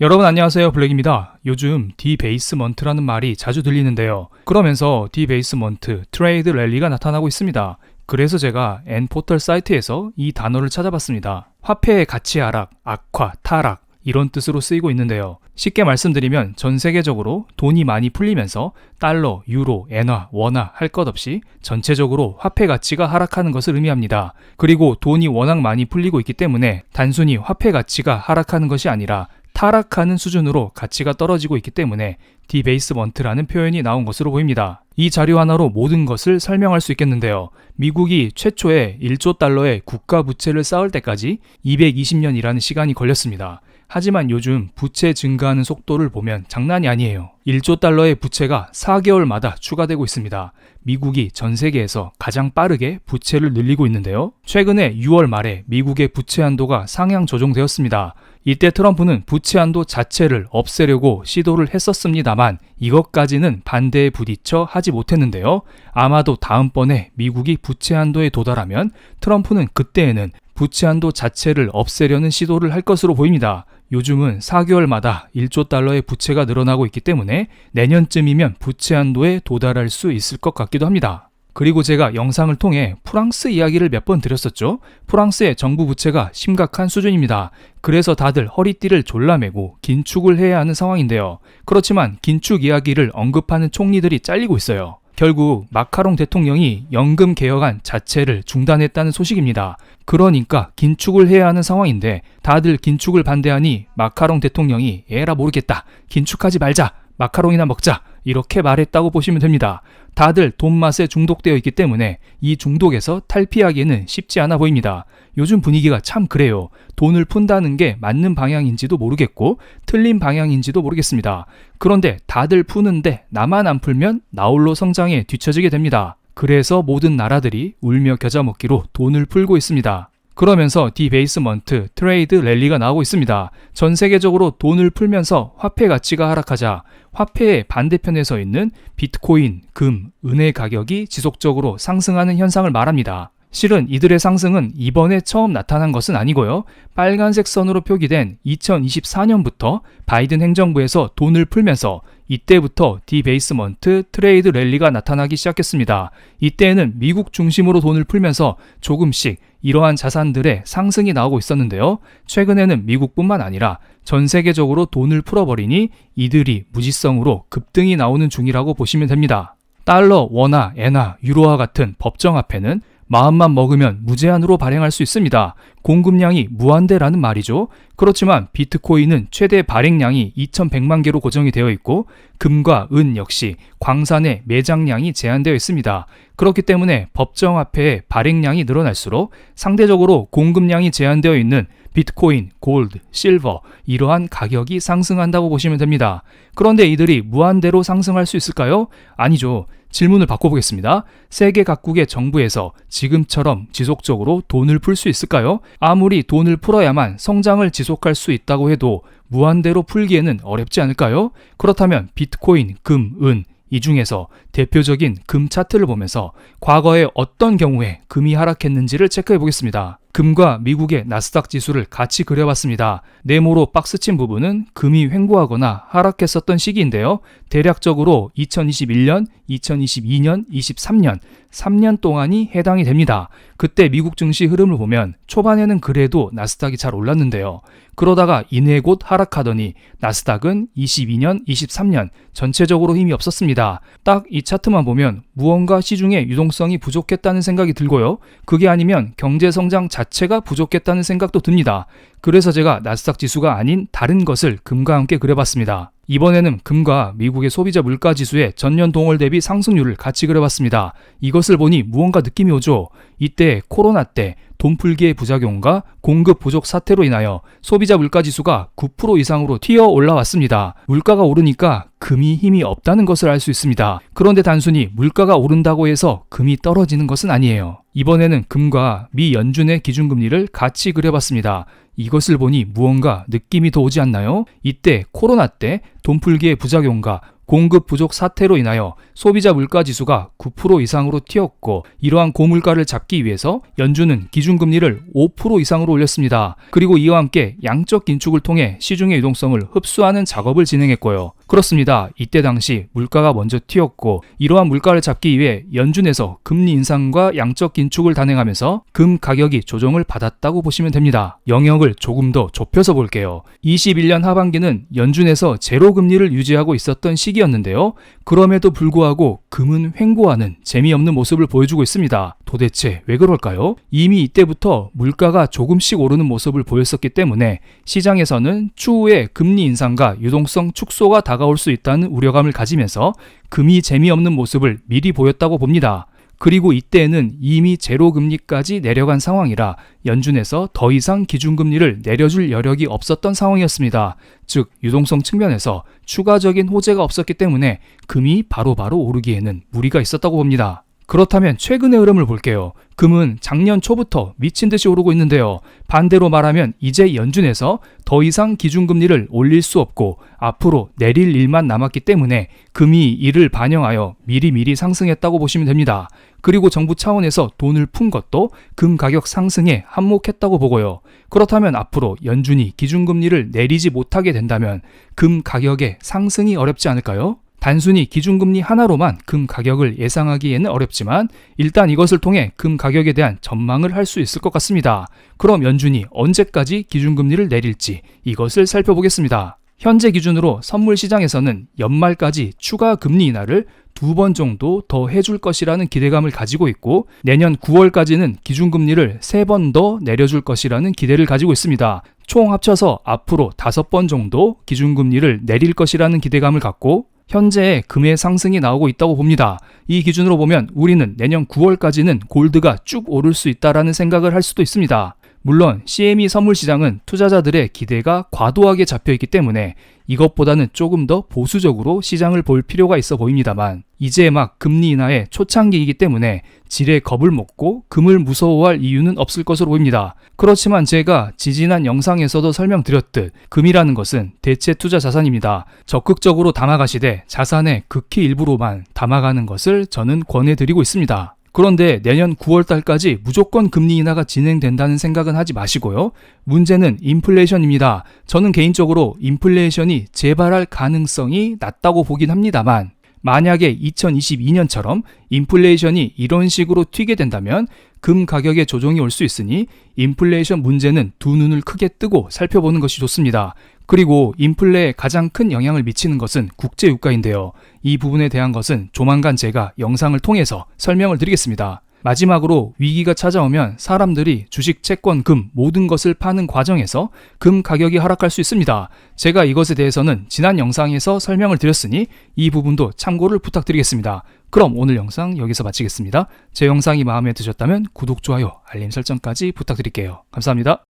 여러분 안녕하세요 블랙입니다. 요즘 디베이스먼트라는 말이 자주 들리는데요. 그러면서 디베이스먼트 트레이드 랠리가 나타나고 있습니다. 그래서 제가 N포털 사이트에서 이 단어를 찾아봤습니다. 화폐의 가치 하락, 악화, 타락 이런 뜻으로 쓰이고 있는데요. 쉽게 말씀드리면 전 세계적으로 돈이 많이 풀리면서 달러, 유로, 엔화, 원화 할 것 없이 전체적으로 화폐 가치가 하락하는 것을 의미합니다. 그리고 돈이 워낙 많이 풀리고 있기 때문에 단순히 화폐 가치가 하락하는 것이 아니라 타락하는 수준으로 가치가 떨어지고 있기 때문에 디베이스먼트라는 표현이 나온 것으로 보입니다. 이 자료 하나로 모든 것을 설명할 수 있겠는데요. 미국이 최초에 1조 달러의 국가 부채를 쌓을 때까지 220년이라는 시간이 걸렸습니다. 하지만 요즘 부채 증가하는 속도를 보면 장난이 아니에요. 1조 달러의 부채가 4개월마다 추가되고 있습니다. 미국이 전 세계에서 가장 빠르게 부채를 늘리고 있는데요. 최근에 6월 말에 미국의 부채 한도가 상향 조정되었습니다. 이때 트럼프는 부채 한도 자체를 없애려고 시도를 했었습니다만 이것까지는 반대에 부딪혀 하지 못했는데요. 아마도 다음번에 미국이 부채 한도에 도달하면 트럼프는 그때에는 부채 한도 자체를 없애려는 시도를 할 것으로 보입니다. 요즘은 4개월마다 1조 달러의 부채가 늘어나고 있기 때문에 내년쯤이면 부채 한도에 도달할 수 있을 것 같기도 합니다. 그리고 제가 영상을 통해 프랑스 이야기를 몇 번 드렸었죠. 프랑스의 정부 부채가 심각한 수준입니다. 그래서 다들 허리띠를 졸라매고 긴축을 해야 하는 상황인데요. 그렇지만 긴축 이야기를 언급하는 총리들이 잘리고 있어요. 결국 마카롱 대통령이 연금 개혁안 자체를 중단했다는 소식입니다. 그러니까 긴축을 해야 하는 상황인데 다들 긴축을 반대하니 마카롱 대통령이 에라 모르겠다. 긴축하지 말자. 마카롱이나 먹자. 이렇게 말했다고 보시면 됩니다. 다들 돈 맛에 중독되어 있기 때문에 이 중독에서 탈피하기에는 쉽지 않아 보입니다. 요즘 분위기가 참 그래요. 돈을 푼다는 게 맞는 방향인지도 모르겠고 틀린 방향인지도 모르겠습니다. 그런데 다들 푸는데 나만 안 풀면 나홀로 성장에 뒤처지게 됩니다. 그래서 모든 나라들이 울며 겨자 먹기로 돈을 풀고 있습니다. 그러면서 디베이스먼트 트레이드 랠리가 나오고 있습니다. 전 세계적으로 돈을 풀면서 화폐 가치가 하락하자 화폐의 반대편에 서 있는 비트코인, 금, 은의 가격이 지속적으로 상승하는 현상을 말합니다. 실은 이들의 상승은 이번에 처음 나타난 것은 아니고요. 빨간색 선으로 표기된 2024년부터 바이든 행정부에서 돈을 풀면서 이때부터 디베이스먼트 트레이드 랠리가 나타나기 시작했습니다. 이때에는 미국 중심으로 돈을 풀면서 조금씩 이러한 자산들의 상승이 나오고 있었는데요. 최근에는 미국뿐만 아니라 전 세계적으로 돈을 풀어버리니 이들이 무지성으로 급등이 나오는 중이라고 보시면 됩니다. 달러, 원화, 엔화, 유로화 같은 법정 화폐는 마음만 먹으면 무제한으로 발행할 수 있습니다. 공급량이 무한대라는 말이죠. 그렇지만 비트코인은 최대 발행량이 2100만 개로 고정이 되어 있고 금과 은 역시 광산의 매장량이 제한되어 있습니다. 그렇기 때문에 법정 화폐의 발행량이 늘어날수록 상대적으로 공급량이 제한되어 있는 비트코인, 골드, 실버 이러한 가격이 상승한다고 보시면 됩니다. 그런데 이들이 무한대로 상승할 수 있을까요? 아니죠. 질문을 바꿔보겠습니다. 세계 각국의 정부에서 지금처럼 지속적으로 돈을 풀 수 있을까요? 아무리 돈을 풀어야만 성장을 지속할 수 있다고 해도 무한대로 풀기에는 어렵지 않을까요? 그렇다면 비트코인, 금, 은, 이 중에서 대표적인 금 차트를 보면서 과거에 어떤 경우에 금이 하락했는지를 체크해 보겠습니다. 금과 미국의 나스닥 지수를 같이 그려봤습니다. 네모로 박스친 부분은 금이 횡보하거나 하락했었던 시기인데요. 대략적으로 2021년, 2022년, 23년, 3년 동안이 해당이 됩니다. 그때 미국 증시 흐름을 보면 초반에는 그래도 나스닥이 잘 올랐는데요. 그러다가 이내 곧 하락하더니 나스닥은 22년, 23년 전체적으로 힘이 없었습니다. 딱 이 차트만 보면 무언가 시중에 유동성이 부족했다는 생각이 들고요. 그게 아니면 경제 성장 자체가 부족했다는 생각도 듭니다. 그래서 제가 나스닥 지수가 아닌 다른 것을 금과 함께 그려봤습니다. 이번에는 금과 미국의 소비자 물가 지수의 전년 동월 대비 상승률을 같이 그려봤습니다. 이것을 보니 무언가 느낌이 오죠. 이때 코로나 때 돈풀기의 부작용과 공급 부족 사태로 인하여 소비자 물가 지수가 9% 이상으로 튀어 올라왔습니다. 물가가 오르니까 금이 힘이 없다는 것을 알 수 있습니다. 그런데 단순히 물가가 오른다고 해서 금이 떨어지는 것은 아니에요. 이번에는 금과 미 연준의 기준금리를 같이 그려봤습니다. 이것을 보니 무언가 느낌이 더 오지 않나요? 이때 코로나 때 돈풀기의 부작용과 공급 부족 사태로 인하여 소비자 물가 지수가 9% 이상으로 튀었고 이러한 고물가를 잡기 위해서 연준은 기준금리를 5% 이상으로 올렸습니다. 그리고 이와 함께 양적 긴축을 통해 시중의 유동성을 흡수하는 작업을 진행했고요. 그렇습니다. 이때 당시 물가가 먼저 튀었고 이러한 물가를 잡기 위해 연준에서 금리 인상과 양적 긴축을 단행하면서 금 가격이 조정을 받았다고 보시면 됩니다. 영역을 조금 더 좁혀서 볼게요. 21년 하반기는 연준에서 제로 금리를 유지하고 있었던 시기 였는데요. 그럼에도 불구하고 금은 횡보하는 재미없는 모습을 보여주고 있습니다. 도대체 왜 그럴까요? 이미 이때부터 물가가 조금씩 오르는 모습을 보였었기 때문에 시장에서는 추후에 금리 인상과 유동성 축소가 다가올 수 있다는 우려감을 가지면서 금이 재미없는 모습을 미리 보였다고 봅니다. 그리고 이때에는 이미 제로 금리까지 내려간 상황이라 연준에서 더 이상 기준금리를 내려줄 여력이 없었던 상황이었습니다. 즉 유동성 측면에서 추가적인 호재가 없었기 때문에 금이 바로바로 오르기에는 무리가 있었다고 봅니다. 그렇다면 최근의 흐름을 볼게요. 금은 작년 초부터 미친 듯이 오르고 있는데요. 반대로 말하면 이제 연준에서 더 이상 기준금리를 올릴 수 없고 앞으로 내릴 일만 남았기 때문에 금이 이를 반영하여 미리미리 상승했다고 보시면 됩니다. 그리고 정부 차원에서 돈을 푼 것도 금 가격 상승에 한몫했다고 보고요. 그렇다면 앞으로 연준이 기준금리를 내리지 못하게 된다면 금 가격의 상승이 어렵지 않을까요? 단순히 기준금리 하나로만 금 가격을 예상하기에는 어렵지만 일단 이것을 통해 금 가격에 대한 전망을 할 수 있을 것 같습니다. 그럼 연준이 언제까지 기준금리를 내릴지 이것을 살펴보겠습니다. 현재 기준으로 선물 시장에서는 연말까지 추가 금리 인하를 두 번 정도 더 해줄 것이라는 기대감을 가지고 있고 내년 9월까지는 기준금리를 세 번 더 내려줄 것이라는 기대를 가지고 있습니다. 총 합쳐서 앞으로 다섯 번 정도 기준금리를 내릴 것이라는 기대감을 갖고 현재 금의 상승이 나오고 있다고 봅니다. 이 기준으로 보면 우리는 내년 9월까지는 골드가 쭉 오를 수 있다라는 생각을 할 수도 있습니다. 물론 CME 선물 시장은 투자자들의 기대가 과도하게 잡혀 있기 때문에 이것보다는 조금 더 보수적으로 시장을 볼 필요가 있어 보입니다만 이제 막 금리 인하의 초창기이기 때문에 질에 겁을 먹고 금을 무서워할 이유는 없을 것으로 보입니다. 그렇지만 제가 지지난 영상에서도 설명드렸듯 금이라는 것은 대체 투자 자산입니다. 적극적으로 담아가시되 자산의 극히 일부로만 담아가는 것을 저는 권해드리고 있습니다. 그런데 내년 9월 달까지 무조건 금리 인하가 진행된다는 생각은 하지 마시고요. 문제는 인플레이션입니다. 저는 개인적으로 인플레이션이 재발할 가능성이 낮다고 보긴 합니다만 만약에 2022년처럼 인플레이션이 이런 식으로 튀게 된다면 금 가격의 조정이 올 수 있으니 인플레이션 문제는 두 눈을 크게 뜨고 살펴보는 것이 좋습니다. 그리고 인플레에 가장 큰 영향을 미치는 것은 국제 유가인데요. 이 부분에 대한 것은 조만간 제가 영상을 통해서 설명을 드리겠습니다. 마지막으로 위기가 찾아오면 사람들이 주식, 채권, 금 모든 것을 파는 과정에서 금 가격이 하락할 수 있습니다. 제가 이것에 대해서는 지난 영상에서 설명을 드렸으니 이 부분도 참고를 부탁드리겠습니다. 그럼 오늘 영상 여기서 마치겠습니다. 제 영상이 마음에 드셨다면 구독, 좋아요, 알림 설정까지 부탁드릴게요. 감사합니다.